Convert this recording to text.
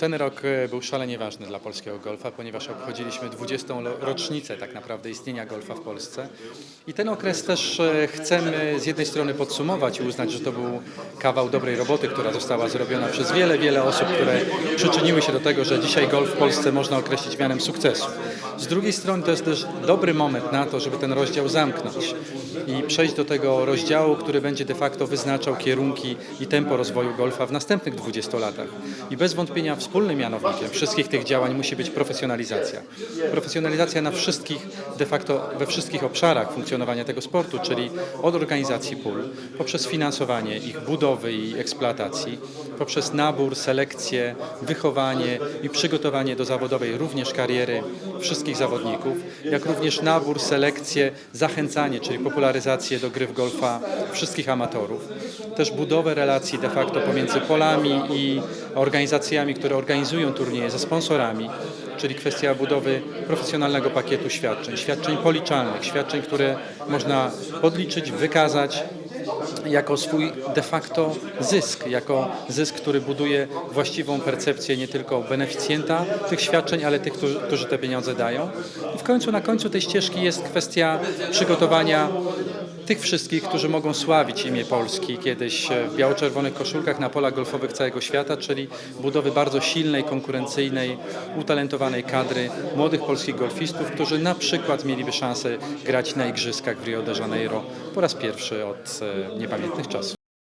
Ten rok e, był szalenie ważny dla polskiego golfa, ponieważ obchodziliśmy 20. lo- rocznicę tak naprawdę istnienia golfa w Polsce. I ten okres też e, chcemy z jednej strony podsumować i uznać, że to był kawał dobrej roboty, która została zrobiona przez wiele, wiele osób, które przyczyniły się do tego, że dzisiaj golf w Polsce można określić mianem sukcesu. Z drugiej strony to jest też dobry moment na to, żeby ten rozdział zamknąć i przejść do tego rozdziału, który będzie de facto wyznaczał kierunki i tempo rozwoju golfa w następnych 20 latach. I bez wątpienia wspólnym mianownikiem wszystkich tych działań musi być profesjonalizacja. Profesjonalizacja na wszystkich, de facto we wszystkich obszarach funkcjonowania tego sportu, czyli od organizacji pól, poprzez finansowanie ich budowy i eksploatacji, poprzez nabór, selekcję, wychowanie i przygotowanie do zawodowej również kariery wszystkich zawodników, jak również nabór, selekcję, zachęcanie, czyli popularyzację do gry w golfa wszystkich amatorów. Też budowę relacji de facto pomiędzy polami i organizacjami, które organizują turnieje ze sponsorami, czyli kwestia budowy profesjonalnego pakietu świadczeń, świadczeń policzalnych, świadczeń, które można podliczyć, wykazać jako swój de facto zysk, jako zysk, który buduje właściwą percepcję nie tylko beneficjenta tych świadczeń, ale tych, którzy, którzy te pieniądze dają. I w końcu, na końcu tej ścieżki jest kwestia przygotowania tych wszystkich, którzy mogą sławić imię Polski kiedyś e, w biało-czerwonych koszulkach na polach golfowych całego świata, czyli budowy bardzo silnej, konkurencyjnej, utalentowanej kadry młodych polskich golfistów, którzy na przykład mieliby szansę grać na igrzyskach w Rio de Janeiro po raz pierwszy od e, niepamiętnych czasów.